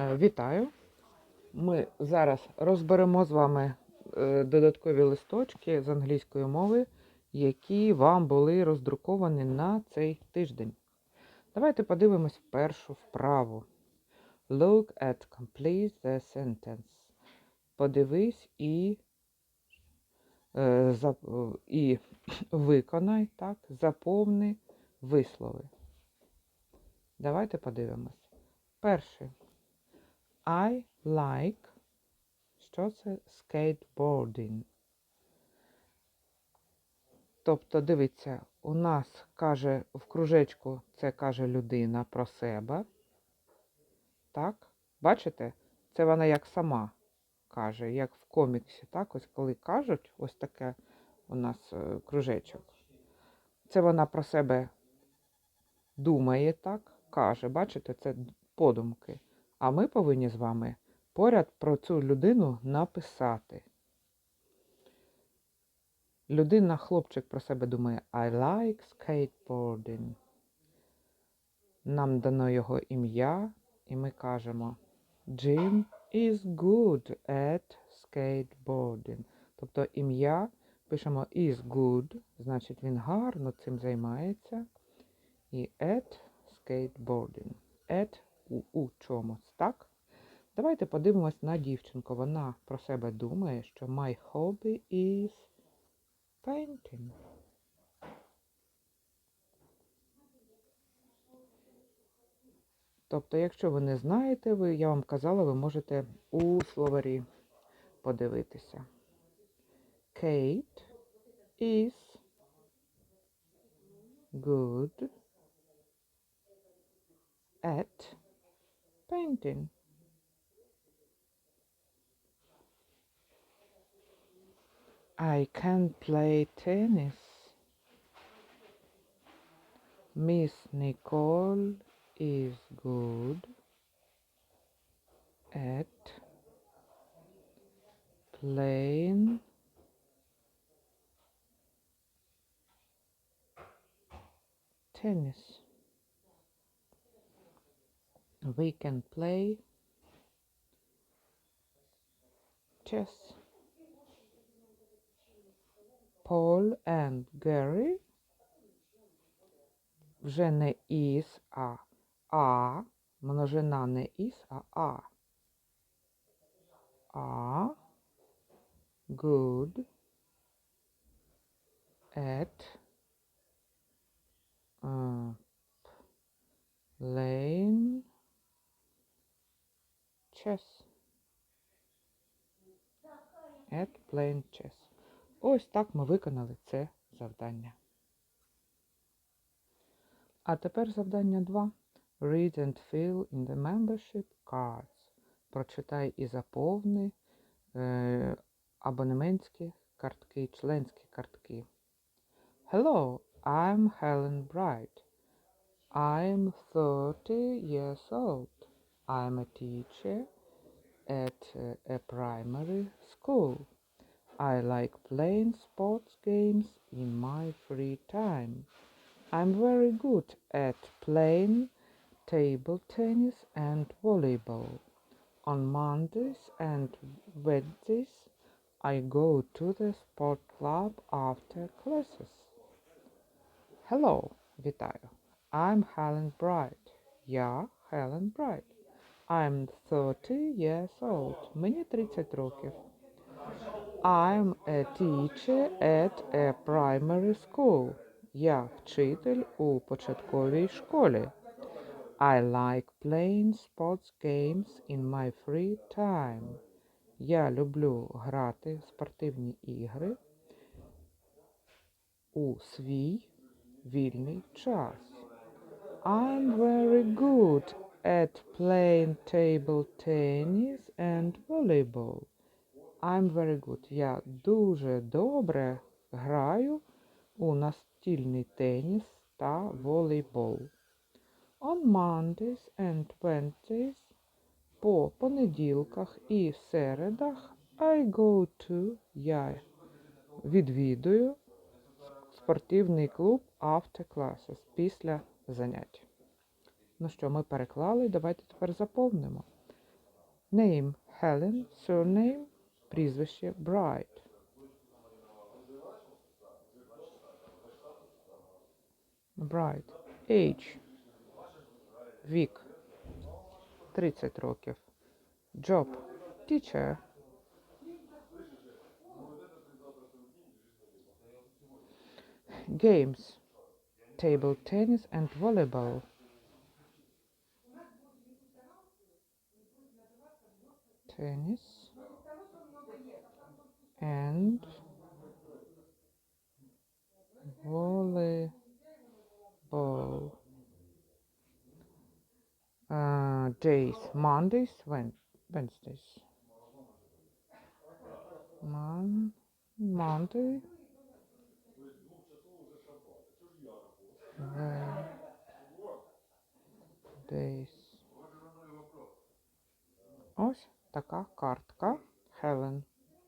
Е, Вітаю! Ми зараз розберемо з вами е, додаткові листочки з англійської мови, які вам були роздруковані на цей тиждень. Давайте подивимось першу вправу. Look at complete the sentence. Подивись і, е, і виконай, так, заповни вислови. Давайте подивимось. Перший. I like. Що це skateboarding? Тобто, дивіться, у нас каже в кружечку, це каже людина про себе. Так? Бачите? Це вона як сама каже, як в коміксі. Так? Ось коли кажуть, ось таке у нас е, кружечок. Це вона про себе думає, так? Каже, бачите, це подумки. А ми повинні з вами поряд про цю людину написати. Людина, хлопчик про себе думає I like skateboarding. Нам дано його ім'я, і ми кажемо Jim is good at skateboarding. Тобто ім'я пишемо is good, значить він гарно цим займається. І at skateboarding. At у, у чомусь, так? Давайте подивимось на дівчинку. Вона про себе думає, що my hobby is painting. Тобто, якщо ви не знаєте, ви, я вам казала, ви можете у словарі подивитися. Kate is good at painting. I can play tennis. Miss Nicole is good at playing tennis We can play chess. Paul and Gary вже не is, а а, множина не is, а а. А good at uh, playing chess. At playing chess. Ось так ми виконали це завдання. А тепер завдання 2. Read and fill in the membership cards. Прочитай і заповни е, абонементські картки, членські картки. Hello, I'm Helen Bright. I'm 30 years old. I'm a teacher at uh, a primary school. I like playing sports games in my free time. I'm very good at playing table tennis and volleyball. On Mondays and Wednesdays, I go to the sport club after classes. Hello, вітаю. I'm Helen Bright. Я Helen Bright. I'm 30 years old. Мені 30 років. I'm a teacher at a primary school. Я вчитель у початковій школі. I like playing sports games in my free time. Я люблю грати в спортивні ігри у свій вільний час. I'm very good at playing table tennis and volleyball. I'm very good. Я дуже добре граю у настільний теніс та волейбол. On Mondays and Wednesdays по понеділках і середах I go to я відвідую спортивний клуб After Classes після занять. Ну що, ми переклали, давайте тепер заповнимо. Name Helen, surname, прізвище Bright. Bright. Age. Вік. 30 років. Job. Teacher. Games. Table tennis and volleyball. Tennis. And volleyball. Uh, days. Mondays, Wed Wednesdays. Mon Monday. Days. Ось така картка Хелен.